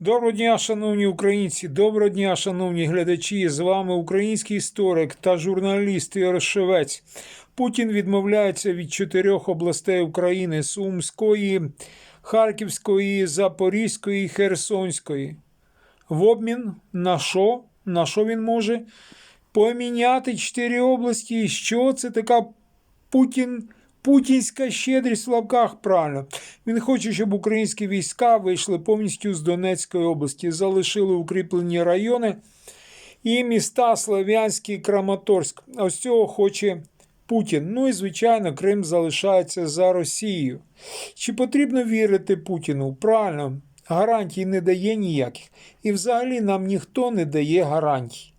Доброго дня, шановні українці, доброго дня, шановні глядачі. З вами український історик та журналіст Ігор Шевець. Путін відмовляється від чотирьох областей України: Сумської, Харківської, Запорізької Херсонської. В обмін на що? На що він може? Поміняти чотири області. Що це така Путін? Путінська щедрість в лавках правильно. Він хоче, щоб українські війська вийшли повністю з Донецької області, залишили укріплені райони і міста Слов'янський Краматорськ. Ось цього хоче Путін. Ну і, звичайно, Крим залишається за Росією. Чи потрібно вірити Путіну? Правильно, гарантій не дає ніяких. І взагалі нам ніхто не дає гарантій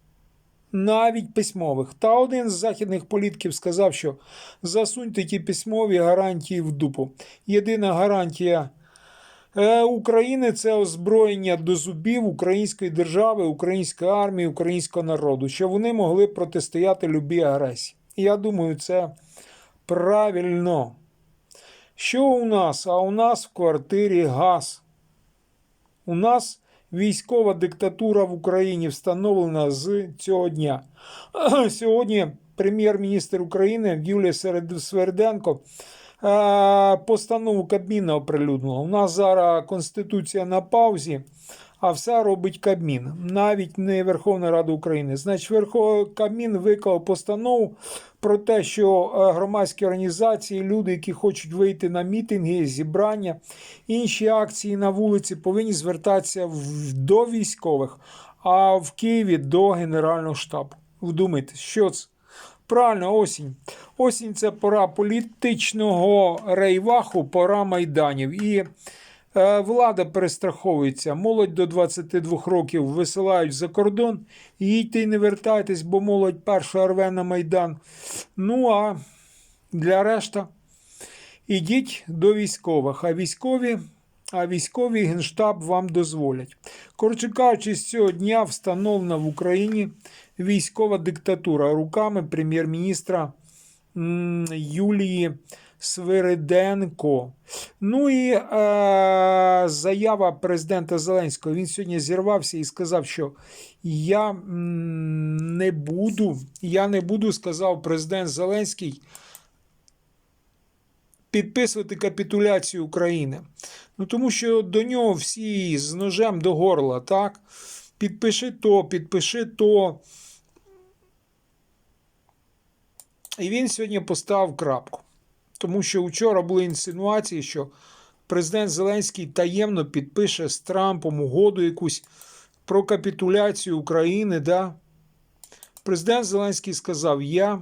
навіть письмових. Та один з західних політиків сказав, що засуньте ті письмові гарантії в дупу. Єдина гарантія е, України це озброєння до зубів української держави, української армії, українського народу, щоб вони могли протистояти любій агресії. Я думаю, це правильно. Що у нас? А у нас в квартирі газ. У нас військова диктатура в Україні встановлена з цього дня. Сьогодні прем'єр-міністр України Юлія Сверденко постанову Кабміна оприлюднила. У нас зараз Конституція на паузі, а все робить Кабмін, навіть не Верховна Рада України. Значить, Верхов... Кабмін виклав постанову про те, що е, громадські організації, люди, які хочуть вийти на мітинги, зібрання, інші акції на вулиці, повинні звертатися в- до військових, а в Києві до Генерального штабу. Вдумайтесь, що це? Правильно, осінь. Осінь це пора політичного рейваху, пора майданів. І влада перестраховується. Молодь до 22 років висилають за кордон. Їдьте і не вертайтесь, бо молодь перша рве на майдан. Ну а для решта ідіть до військових. А військові, а військовий генштаб вам дозволять. Коротше кажучи, з цього дня встановлена в Україні військова диктатура руками прем'єр-міністра Юлії Свириденко. Ну і е, заява президента Зеленського. Він сьогодні зірвався і сказав, що я не буду, я не буду, сказав президент Зеленський, підписувати капітуляцію України. Ну тому що до нього всі з ножем до горла, так? Підпиши то, підпиши то. І він сьогодні поставив крапку. Тому що вчора були інсинуації, що президент Зеленський таємно підпише з Трампом угоду якусь про капітуляцію України. Да? Президент Зеленський сказав: Я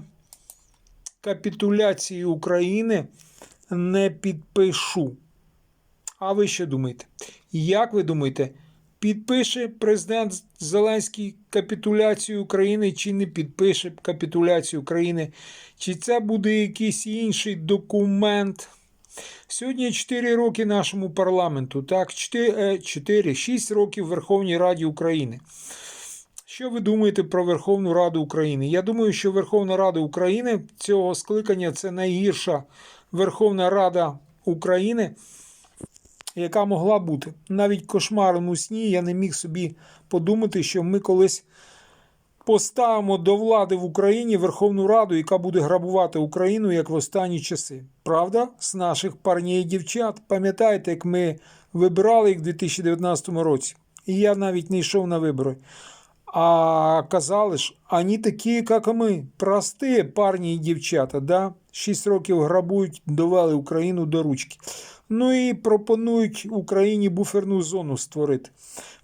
капітуляції України не підпишу. А ви що думаєте? Як ви думаєте, підпише президент Зеленський капітуляцію України чи не підпише капітуляцію України? Чи це буде якийсь інший документ? Сьогодні 4 роки нашому парламенту, так, 4-6 років Верховній Раді України. Що ви думаєте про Верховну Раду України? Я думаю, що Верховна Рада України цього скликання це найгірша Верховна Рада України, яка могла бути. Навіть кошмаром у сні я не міг собі подумати, що ми колись поставимо до влади в Україні Верховну Раду, яка буде грабувати Україну як в останні часи. Правда? З наших парнів і дівчат. Пам'ятаєте, як ми вибирали їх в 2019 році? І я навіть не йшов на вибори. А казали ж, вони такі, як і ми, прості парні і дівчата, да? Шість років грабують, довели Україну до ручки. Ну і пропонують Україні буферну зону створити.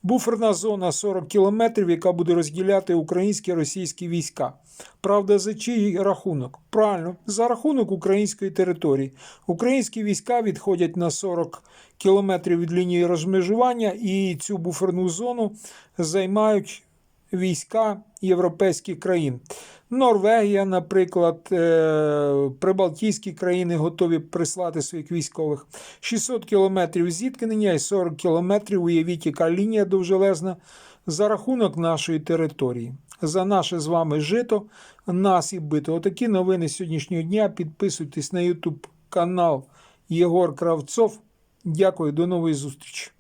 Буферна зона 40 кілометрів, яка буде розділяти українські і російські війська. Правда, за чий рахунок? Правильно, за рахунок української території. Українські війська відходять на 40 кілометрів від лінії розмежування і цю буферну зону займають війська європейських країн. Норвегія, наприклад, е, прибалтійські країни готові прислати своїх військових. 600 кілометрів зіткнення і 40 кілометрів, уявіть, яка лінія довжелезна, за рахунок нашої території. За наше з вами жито, нас і бито. Отакі новини сьогоднішнього дня. Підписуйтесь на YouTube канал Єгор Кравцов. Дякую, до нової зустрічі.